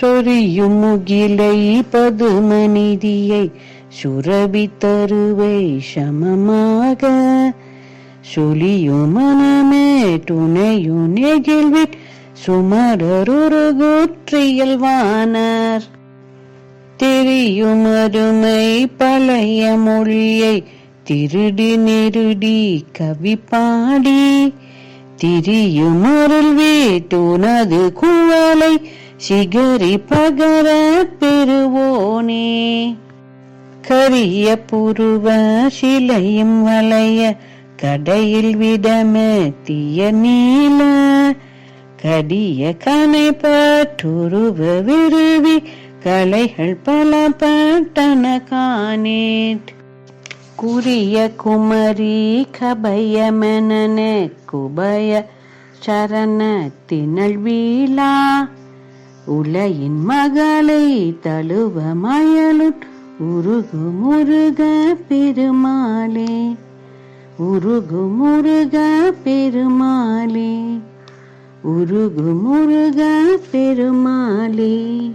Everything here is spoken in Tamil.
சொரியும் முகிலை பதுமநிதியை சுரபி தருவை சமமாக. சொலியும் மனமே துணையும் நெகிழ்வின் சுமரருரு குற்றியல்வானர் தெரியும் அருமை பழைய மொழியை திருடி நெருடி கவி பாடி. திரியும் அருள் வீட்டுனது குவலை சிகரி பகர பெறுவோனே. கரிய புருவ சிலையும் வளைய கடையில் விடமெத்திய நீல. கடிய கனை பற்றுருவ விருவி கலைகள் பல பட்டன காணேட் குறிய குமரி கபயமெனனே குபய சரண திணள் வீழா. உலையின் மகளை தழுவ மயலுட் உருகு முருக பெருமாளே. உருகு முருக பெருமாளே. உருகு முருக பெருமாளே.